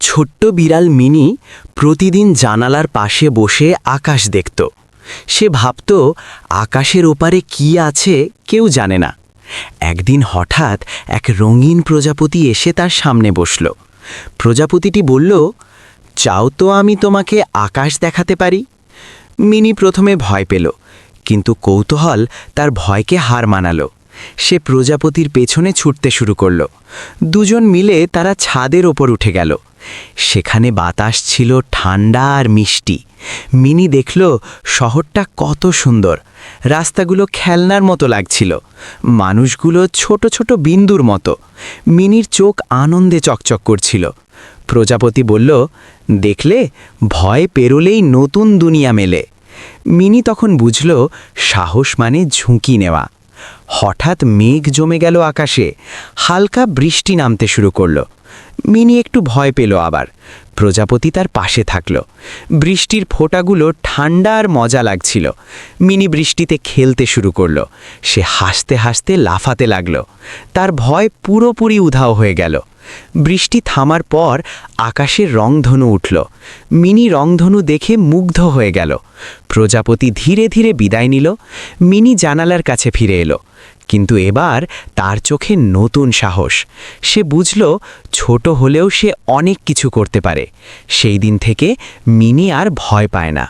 ছোট্ট বিড়াল মিনি প্রতিদিন জানালার পাশে বসে আকাশ দেখত। সে ভাবত, আকাশের ওপারে কি আছে কেউ জানে না। একদিন হঠাৎ এক রঙিন প্রজাপতি এসে তার সামনে বসল। প্রজাপতিটি বলল, চাও তো আমি তোমাকে আকাশ দেখাতে পারি? মিনি প্রথমে ভয় পেল, কিন্তু কৌতূহল তার ভয়কে হার মানালো। সে প্রজাপতির পেছনে ছুটতে শুরু করল। দুজন মিলে তারা ছাদের ওপর উঠে গেল। সেখানে বাতাস ছিল ঠান্ডা আর মিষ্টি। মিনি দেখল শহরটা কত সুন্দর। রাস্তাগুলো খেলনার মতো লাগছিল। মানুষগুলো ছোট ছোট বিন্দুর মতো। মিনির চোখ আনন্দে চকচক করছিল। প্রজাপতি বলল, দেখলে ভয় পেরোলেই নতুন দুনিয়া মেলে। মিনি তখন বুঝল সাহস মানে ঝুঁকি নেওয়া। হঠাৎ মেঘ জমে গেল আকাশে। হালকা বৃষ্টি নামতে শুরু করল। মিনি একটু ভয় পেল আবার। প্রজাপতি তার পাশে থাকল। বৃষ্টির ফোঁটাগুলো ঠান্ডা আর মজা লাগছিল। মিনি বৃষ্টিতে খেলতে শুরু করল। সে হাসতে হাসতে লাফাতে লাগল। তার ভয় পুরোপুরি উধাও হয়ে গেল। বৃষ্টি থামার পর আকাশের রংধনু উঠল। মিনি রংধনু দেখে মুগ্ধ হয়ে গেল। প্রজাপতি ধীরে ধীরে বিদায় নিল। মিনি জানালার কাছে ফিরে এলো। কিন্তু এবার তার চোখে নতুন সাহস। সে বুঝল, ছোট হলেও সে অনেক কিছু করতে পারে। সেই দিন থেকে মিনি আর ভয় পায় না।